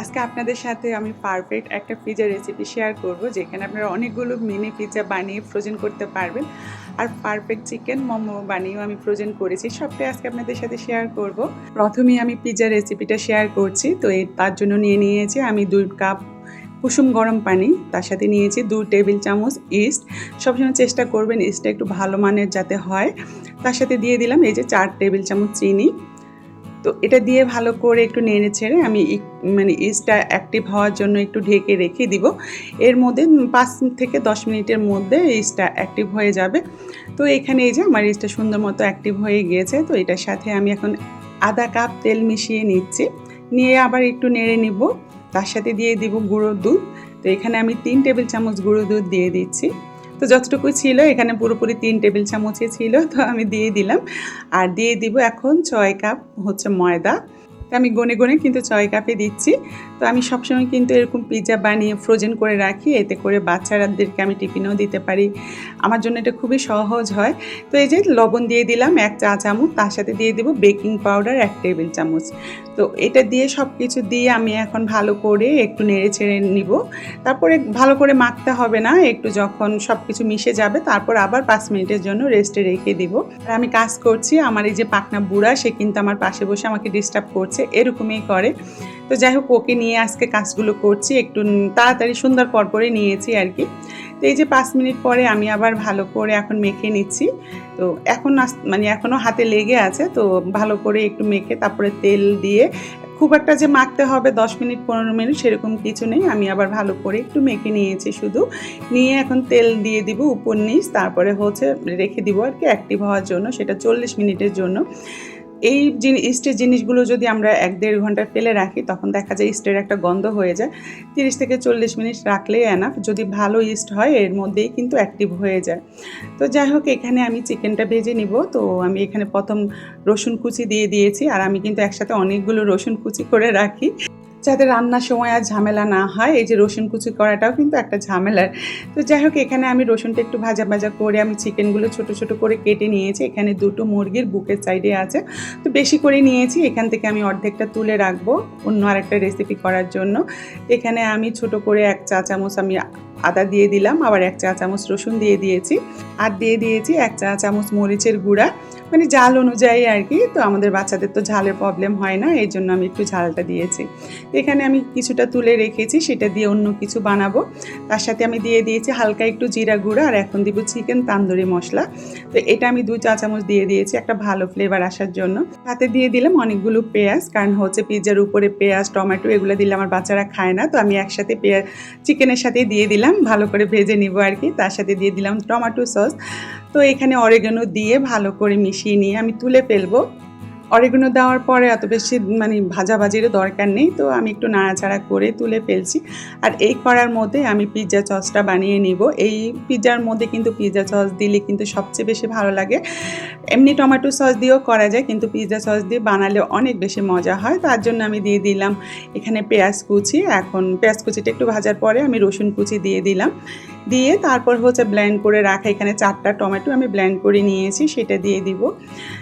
আজকে আপনাদের সাথে আমি পারফেক্ট একটা পিজা রেসিপি শেয়ার করব, যেখানে আপনারা অনেকগুলো মিনি পিজা বানিয়ে ফ্রোজেন করতে পারবেন। আর পারফেক্ট চিকেন মোমো বানিয়েও আমি ফ্রোজেন করেছি। সবটাই আজকে আপনাদের সাথে শেয়ার করব। প্রথমেই আমি পিজা রেসিপিটা শেয়ার করছি। তো এই তার জন্য নিয়ে নিয়েছি আমি দুই কাপ কুসুম গরম পানি, তার সাথে নিয়েছি দু টেবিল চামচ ইস্ট সবসময় চেষ্টা করবেন ইস্টটা একটু ভালো মানের যাতে হয়। তার সাথে দিয়ে দিলাম এই যে চার টেবিল চামচ চিনি। তো এটা দিয়ে ভালো করে একটু নেড়ে ছেড়ে আমি মানে ইস্টটা অ্যাক্টিভ হওয়ার জন্য একটু ঢেকে রেখে দিব। এর মধ্যে পাঁচ থেকে দশ মিনিটের মধ্যে ইস্টটা অ্যাক্টিভ হয়ে যাবে। তো এখানে এই যে আমার ইস্টটা সুন্দর মতো অ্যাক্টিভ হয়ে গিয়েছে, তো এটার সাথে আমি এখন আধা কাপ তেল মিশিয়ে নিচ্ছি। নিয়ে আবার একটু নেড়ে নিব। তার সাথে দিয়ে দিব গুঁড়ো দুধ। তো এখানে আমি তিন টেবিল চামচ গুঁড়ো দুধ দিয়ে দিচ্ছি। তো যতটুকু ছিল, এখানে পুরোপুরি তিন টেবিল চামচে ছিল, তো আমি দিয়ে দিলাম। আর দিয়ে দিব এখন ছয় কাপ হচ্ছে ময়দা। তো আমি গনে গনে কিন্তু ছয় কাপে দিচ্ছি। তো আমি সবসময় কিন্তু এরকম পিৎজা বানিয়ে ফ্রোজেন করে রাখি, এতে করে বাচ্চারাদেরকে আমি টিফিনেও দিতে পারি। আমার জন্য এটা খুবই সহজ হয়। তো এই যে লবণ দিয়ে দিলাম এক চা চামচ, তার সাথে দিয়ে দিব বেকিং পাউডার এক টেবিল চামচ। তো এটা দিয়ে সব কিছু দিয়ে আমি এখন ভালো করে একটু নেড়ে ছেড়ে নিব। তারপরে ভালো করে মাখতে হবে না, একটু যখন সব কিছু মিশে যাবে, তারপর আবার পাঁচ মিনিটের জন্য রেস্টে রেখে দিব। আর আমি কাজ করছি, আমার এই যে পাকনা বুড়া, সে কিন্তু আমার পাশে বসে আমাকে ডিস্টার্ব করছে। এরকমই করে। তো যাই হোক, ওকে নিয়ে আজকে কাজগুলো করছি, একটু তাড়াতাড়ি সুন্দর পরপরে নিয়েছি আর কি। তো এই যে পাঁচ মিনিট পরে আমি আবার ভালো করে এখন মেখে নিচ্ছি। তো এখন মানে এখনও হাতে লেগে আছে, তো ভালো করে একটু মেখে তারপরে তেল দিয়ে, খুব একটা যে মাখতে হবে দশ মিনিট, পনেরো মিনিট সেরকম কিছু নেই। আমি আবার ভালো করে একটু মেখে নিয়েছি শুধু। নিয়ে এখন তেল দিয়ে দিব উপর নিচ, তারপরে হচ্ছে রেখে দিব আর কি অ্যাক্টিভ হওয়ার জন্য, সেটা চল্লিশ মিনিটের জন্য। এই ইস্টের জিনিসগুলো যদি আমরা এক দেড় ঘণ্টা ফেলে রাখি, তখন দেখা যায় ইস্টের একটা গন্ধ হয়ে যায়। তিরিশ থেকে চল্লিশ মিনিট রাখলেই এনাফ যদি ভালো ইস্ট হয়, এর মধ্যেই কিন্তু অ্যাক্টিভ হয়ে যায়। তো যাই হোক, এখানে আমি চিকেনটা ভেজে নিব। তো আমি এখানে প্রথম রসুন কুচি দিয়ে দিয়েছি। আর আমি কিন্তু একসাথে অনেকগুলো রসুন কুচি করে রাখি। যাতে রান্নার সময় আর ঝামেলা না হয়, এই যে রসুন কুচি করাটাও কিন্তু একটা ঝামেলার। তো যাই হোক, এখানে আমি রসুনটা একটু ভাজা ভাজা করে আমি চিকেনগুলো ছোট ছোট করে কেটে নিয়েছি। এখানে দুটো মুরগির বুকের সাইডে আছে। তো বেশি করে নিয়েছি। এখান থেকে আমি অর্ধেকটা তুলে রাখব অন্য আরেকটা রেসিপি করার জন্য। এখানে আমি ছোট করে এক চা চামচ আমি আদা দিয়ে দিলাম, আবার এক চা চামচ রসুন দিয়ে দিয়েছি। আর দিয়ে দিয়েছি এক চা চামচ মরিচের গুঁড়া। মানে ঝাল অনুযায়ী আর কি। তো আমাদের বাচ্চাদের তো ঝালের প্রবলেম হয় না, এই জন্য আমি একটু ঝালটা দিয়েছি। এখানে আমি কিছুটা তুলে রেখেছি, সেটা দিয়ে অন্য কিছু বানাবো। তার সাথে আমি দিয়ে দিয়েছি হালকা একটু জিরা গুঁড়া আর এখন দিব চিকেন তান্দুরি মশলা। তো এটা আমি দু চা চামচ দিয়ে দিয়েছি একটা ভালো ফ্লেভার আসার জন্য। তাতে দিয়ে দিলাম অনেকগুলো পেঁয়াজ, কারণ হচ্ছে পিৎজার উপরে পেঁয়াজ, টমেটো এগুলো দিলে আমার বাচ্চারা খায় না। তো আমি একসাথে পেঁয়াজ চিকেনের সাথে দিয়ে দিলাম, ভালো করে ভেজে নিব আর কি। তার সাথে দিয়ে দিলাম টমেটো সস। তো এখানে অরেগানো দিয়ে ভালো করে মিশিয়ে নিয়ে আমি তুলে ফেলব। অরেগানো দেওয়ার পরে এত বেশি মানে ভাজাভাজিরও দরকার নেই, তো আমি একটু নাড়াচাড়া করে তুলে ফেলছি। আর এই করার মধ্যে আমি পিৎজা সসটা বানিয়ে নিব। এই পিৎজার মধ্যে কিন্তু পিৎজা সস দিলে কিন্তু সবচেয়ে বেশি ভালো লাগে। এমনি টমেটো সস দিয়েও করা যায়, কিন্তু পিৎজা সস দিয়ে বানালে অনেক বেশি মজা হয়। তার জন্য আমি দিয়ে দিলাম এখানে পেঁয়াজ কুচি। এখন পেঁয়াজ কুচিটা একটু ভাজার পরে আমি রসুন কুচি দিয়ে দিলাম। দিয়ে তারপর হচ্ছে ব্ল্যান্ড করে রাখা। এখানে চারটা টমেটো আমি ব্ল্যান্ড করে নিয়েছি, সেটা দিয়ে দিব।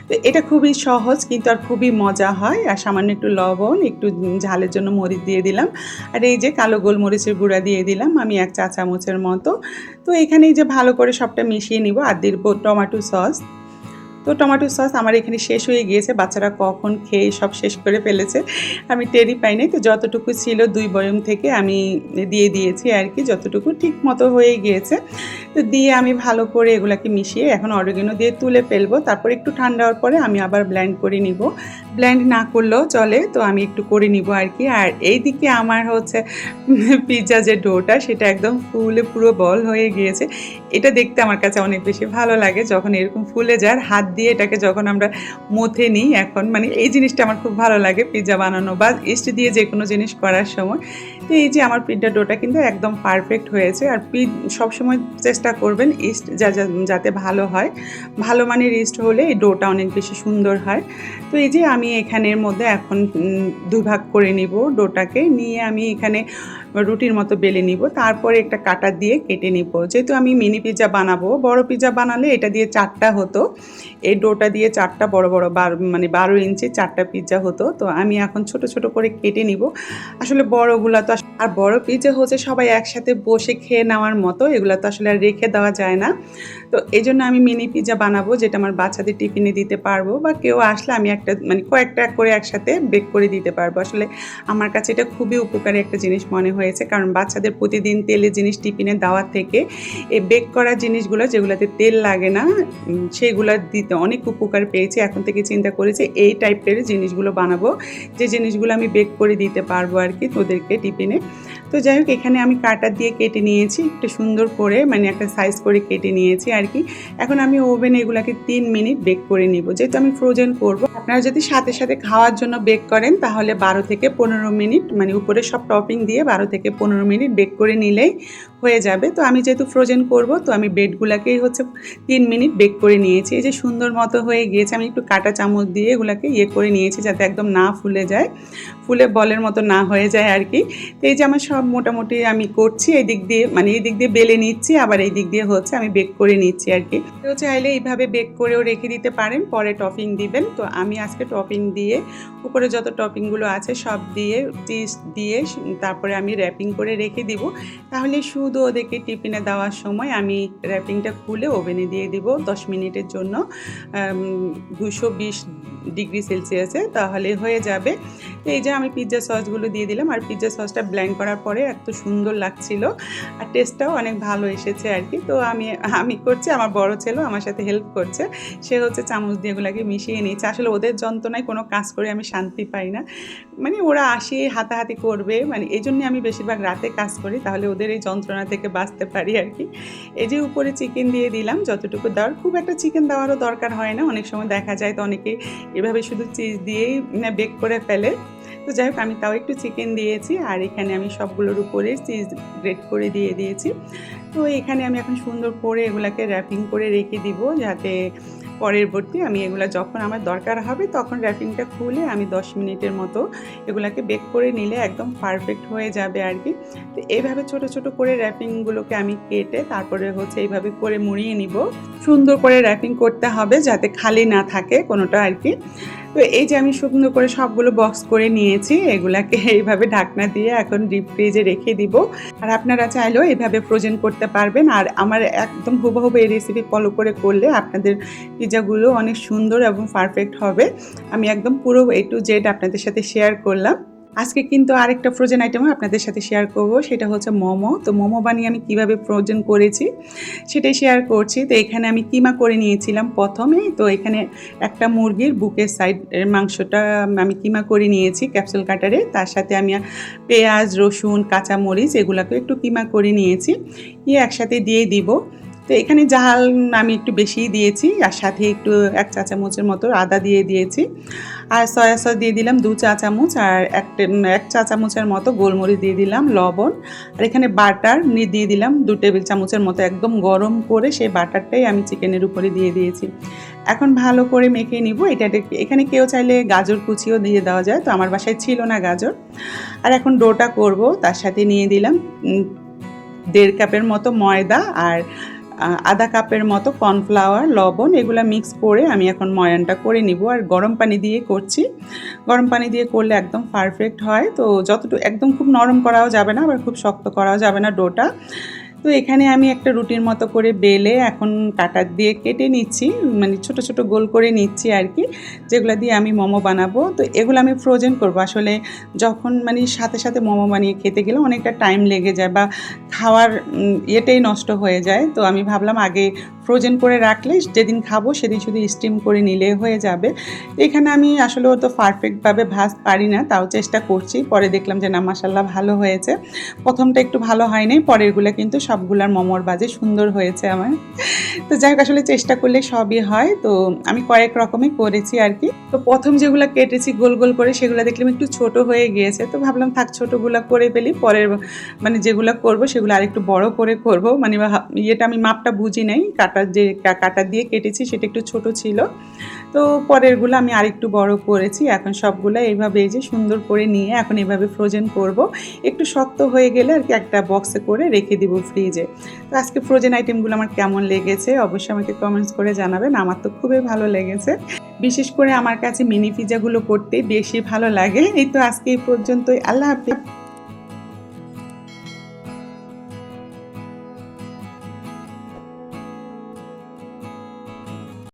তো এটা খুবই সহজ কিন্তু আর খুবই মজা হয়। আর সামান্য একটু লবণ, একটু ঝালের জন্য মরিচ দিয়ে দিলাম। আর এই যে কালো গোলমরিচের গুঁড়া দিয়ে দিলাম আমি এক চা চামচের মতো। তো এখানে যে ভালো করে সবটা মিশিয়ে নিব। আর দিব টমেটো সস তো টমেটো সস আমার এখানে শেষ হয়ে গিয়েছে। বাচ্চারা কখন খেয়ে সব শেষ করে ফেলেছে। আমি টেরই পাইনি তো যতটুকু ছিল দুই বয়ম থেকে আমি দিয়ে দিয়েছি আর কি, যতটুকু ঠিক মতো হয়ে গিয়েছে। তো দিয়ে আমি ভালো করে এগুলাকে মিশিয়ে এখন অরিগেনো দিয়ে তুলে ফেলব। তারপর একটু ঠান্ডা হওয়ার পরে আমি আবার ব্ল্যান্ড করে নিব। ব্ল্যান্ড না করলেও চলে, তো আমি একটু করে নিব আর কি। আর এইদিকে আমার হচ্ছে পিৎজা যে ডোটা, সেটা একদম ফুলে পুরো বল হয়ে গিয়েছে। এটা দেখতে আমার কাছে অনেক বেশি ভালো লাগে। যখন এরকম ফুলে যায় হাত দিয়ে এটাকে যখন আমরা মথে নিই এখন মানে এই জিনিসটা আমার খুব ভালো লাগে পিৎজা বানানো বা ইস্ট দিয়ে যে কোনো জিনিস করার সময়। তো এই যে আমার পিৎজা ডোটা কিন্তু একদম পারফেক্ট হয়েছে আর পি, সবসময় চেষ্টা করবেন ইস্ট যা যাতে ভালো হয়। ভালো মানের ইস্ট হলে এই ডোটা অনেক বেশি সুন্দর হয়। তো এই যে আমি এখানের মধ্যে এখন দুই ভাগ করে নিব ডোটাকে, নিয়ে আমি এখানে রুটির মতো বেলে নিব। তারপরে একটা কাটা দিয়ে কেটে নিব। যেহেতু আমি মিনি পিৎজা বানাবো, বড় পিৎজা বানালে এটা দিয়ে চারটা হতো। এই ডোটা দিয়ে চারটা বড় বড় বার মানে বারো ইঞ্চি চারটা পিৎজা হতো। তো আমি এখন ছোট ছোট করে কেটে নিব। আসলে বড়গুলা তো আর বড় পিৎজা হচ্ছে সবাই একসাথে বসে খেয়ে নেওয়ার মতো। এগুলো তো আসলে আর রেখে দেওয়া যায় না। তো এই জন্য আমি মিনি পিৎজা বানাবো, যেটা আমার বাচ্চাদের টিফিনে দিতে পারব বা কেউ আসলে আমি একটা মানে কয়েকটা করে একসাথে বেক করে দিতে পারব। আসলে আমার কাছে এটা খুবই উপকারী একটা জিনিস মনে হয়েছে, কারণ বাচ্চাদের প্রতিদিন তেলের জিনিস টিফিনে দেওয়ার থেকে এই বেক করা জিনিসগুলো যেগুলোতে তেল লাগে না সেগুলো দিতে অনেক উপকার পেয়েছি। এখন থেকে চিন্তা করেছি এই টাইপের জিনিসগুলো বানাবো, যে জিনিসগুলো আমি বেক করে দিতে পারব আর কি তোদেরকে টিফিনে তো যাই হোক, এখানে আমি কাটার দিয়ে কেটে নিয়েছি, একটু সুন্দর করে মানে একটা সাইজ করে কেটে নিয়েছি আর কি। এখন আমি ওভেনে এগুলাকে তিন মিনিট বেক করে নিব। যেহেতু আমি ফ্রোজেন করব, আপনারা যদি সাথে সাথে খাওয়ার জন্য বেক করেন, তাহলে বারো থেকে পনেরো মিনিট মানে উপরে সব টপিং দিয়ে বারো থেকে পনেরো মিনিট বেক করে নিলেই হয়ে যাবে। তো আমি যেহেতু ফ্রোজেন করব, তো আমি বেডগুলোকেই হচ্ছে তিন মিনিট বেক করে নিয়েছি। এই যে সুন্দর মতো হয়ে গিয়েছে, আমি একটু কাটা চামচ দিয়ে এগুলাকে ইয়ে করে নিয়েছি যাতে একদম না ফুলে যায়। ফুলে বলের মতো না হয়ে যায় আর কি। তো এই যে আমার সব মোটামুটি আমি করছি, এই দিক দিয়ে মানে এই দিক দিয়ে বেলে নিচ্ছি, আবার এই দিক দিয়ে হচ্ছে আমি বেক করে নিচ্ছি আর কি। তো চাইলে এইভাবে বেক করেও রেখে দিতে পারেন, পরে টপিং দিবেন। তো আমি আজকে টপিং দিয়ে, উপরে যত টপিংগুলো আছে সব দিয়ে চিজ দিয়ে, তারপরে আমি র্যাপিং করে রেখে দিব। তাহলে শুধু ওদেরকে টিফিনে দেওয়ার সময় আমি র্যাপিংটা খুলে ওভেনে দিয়ে দিব দশ মিনিটের জন্য। দুশো বিশ ডিগ্রি সেলসিয়াসে, তাহলে হয়ে যাবে। এই যে আমি পিৎজা সসগুলো দিয়ে দিলাম, আর পিৎজা সসটা ব্ল্যাঙ্ক করার পরে এত সুন্দর লাগছিল, আর টেস্টটাও অনেক ভালো এসেছে আর কি। তো আমি আমি করছি, আমার বড় ছেলেও আমার সাথে হেল্প করছে। সে হচ্ছে চামচ দিয়ে এগুলাকে মিশিয়ে নিচ্ছে। আসলে ওদের যন্ত্রণায় কোনো কাজ করে আমি শান্তি পাই না। মানে ওরা আসে, হাতাহাতি করবে মানে এই জন্যে আমি বেশিরভাগ রাতে কাজ করি, তাহলে ওদের এই যন্ত্রণা থেকে বাঁচতে পারি আর কি। এই যে উপরে চিকেন দিয়ে দিলাম, যতটুকু দেওয়ার, খুব একটা চিকেন দেওয়ারও দরকার হয় না, অনেক সময় দেখা যায় তো অনেকে এভাবে শুধু চিজ দিয়েই বেক করে ফেলে। তো যাই হোক, আমি তাও একটু চিকেন দিয়েছি, আর এখানে আমি সবগুলোর উপরে চিজ গ্রেট করে দিয়ে দিয়েছি। তো এখানে আমি এখন সুন্দর করে এগুলাকে র্যাপিং করে রেখে দিব, যাতে পরবর্তী আমি এগুলো যখন আমার দরকার হবে তখন র্যাপিংটা খুলে আমি দশ মিনিটের মতো এগুলাকে বেক করে নিলে একদম পারফেক্ট হয়ে যাবে আর কি। তো এইভাবে ছোট ছোট করে র্যাপিংগুলোকে আমি কেটে তারপরে হচ্ছে এইভাবে করে মুড়িয়ে নিব। সুন্দর করে র্যাপিং করতে হবে যাতে খালি না থাকে কোনোটা আর কি। তো এই যে আমি সুন্দর করে সবগুলো বক্স করে নিয়েছি, এগুলাকে এইভাবে ঢাকনা দিয়ে এখন ডিপ ফ্রিজে রেখে দিব। আর আপনারা চাইলেও এইভাবে ফ্রোজেন করতে পারবেন। আর আমার একদম হুবহুব এই রেসিপি ফলো করে করলে আপনাদের পিজাগুলো অনেক সুন্দর এবং পারফেক্ট হবে। আমি একদম পুরো এ টু জেড আপনাদের সাথে শেয়ার করলাম। আজকে কিন্তু আরেকটা ফ্রোজেন আইটেমও আপনাদের সাথে শেয়ার করব। সেটা হচ্ছে মোমো। তো মোমো বানিয়ে আমি কীভাবে ফ্রোজেন করেছি সেটাই শেয়ার করছি। তো এখানে আমি কিমা করে নিয়েছিলাম প্রথমে। তো এখানে একটা মুরগির বুকের সাইডের মাংসটা আমি কিমা করে নিয়েছি ক্যাপসুল কাটারে তার সাথে আমি পেঁয়াজ, রসুন, কাঁচামরিচ এগুলোকে একটু কিমা করে নিয়েছি। ইয়ে একসাথে দিয়ে দিব। তো এখানে ঝাল আমি একটু বেশিই দিয়েছি আর সাথে একটু এক চা চামচের মতো আদা দিয়ে দিয়েছি। আর সয়া সস দিয়ে দিলাম দু চা চামচ আর এক এক চা চামচের মতো গোলমরিচ দিয়ে দিলাম, লবণ। আর এখানে বাটার দিয়ে দিলাম দু টেবিল চামচের মতো একদম গরম করে সেই বাটারটাই আমি চিকেনের উপরে দিয়ে দিয়েছি। এখন ভালো করে মেখে নিব। এটা এখানে কেউ চাইলে গাজর কুচিও দিয়ে দেওয়া যায়, তো আমার বাসায় ছিল না গাজর। আর এখন ডোটা করব, তার সাথে নিয়ে দিলাম দেড় কাপের মতো ময়দা আর আধা কাপের মতো কর্নফ্লাওয়ার, লবণ, এগুলো মিক্স করে আমি এখন ময়ানটা করে নিব। আর গরম পানি দিয়ে করছি। গরম পানি দিয়ে করলে একদম পারফেক্ট হয়। তো যতটুকু, একদম খুব নরম করাও যাবে না, আবার খুব শক্ত করাও যাবে না ডোটা। তো এখানে আমি একটা রুটির মতো করে বেলে এখন কাটার দিয়ে কেটে নিচ্ছি মানে ছোট ছোট গোল করে নিচ্ছি আর কি, যেগুলো দিয়ে আমি মোমো বানাবো। তো এগুলো আমি ফ্রোজেন করব। আসলে যখন মানে সাথে সাথে মোমো বানিয়ে খেতে গেলে অনেকটা টাইম লেগে যায় বা খাওয়ার ইয়েটাই নষ্ট হয়ে যায়। তো আমি ভাবলাম আগে ফ্রোজেন করে রাখলে যেদিন খাব সেদিন শুধু স্টিম করে নিলে হয়ে যাবে। এখানে আমি আসলে তো পারফেক্টভাবে ভাজ পারি না, তাও চেষ্টা করছি। পরে দেখলাম যে না মাসাল্লাহ ভালো হয়েছে। প্রথমটা একটু ভালো হয়নি, পরেরগুলো কিন্তু সবগুলার মমর বাজে সুন্দর হয়েছে আমার। তো যাই হোক, আসলে চেষ্টা করলে সবই হয়। তো আমি কয়েক রকমই করেছি আর কি। তো প্রথম যেগুলো কেটেছি গোল গোল করে, সেগুলো দেখলাম একটু ছোট হয়ে গিয়েছে। তো ভাবলাম থাক, ছোটোগুলো করে ফেলি। পরের মানে যেগুলো করব, সেগুলো আরেকটু বড় করে করব। মানে ইয়েটা আমি মাপটা বুঝি নাই, কাটা কাটা যে কাটা দিয়ে কেটেছি সেটা একটু ছোট ছিল। তো পরেরগুলো আমি আরেকটু বড় করেছি। এখন সবগুলো এইভাবে এই যে সুন্দর করে নিয়ে এখন এভাবে ফ্রোজেন করব। একটু শক্ত হয়ে গেলে আর কি একটা বক্সে করে রেখে দিব ফ্রিজে তো আজকে ফ্রোজেন আইটেমগুলো আমার কেমন লেগেছে অবশ্যই আমাকে কমেন্টস করে জানাবেন। আমার তো খুবই ভালো লেগেছে। বিশেষ করে আমার কাছে মিনি পিজাগুলো করতে বেশি ভালো লাগে। এই তো আজকে এই পর্যন্তই। আল্লাহ হাফিজ।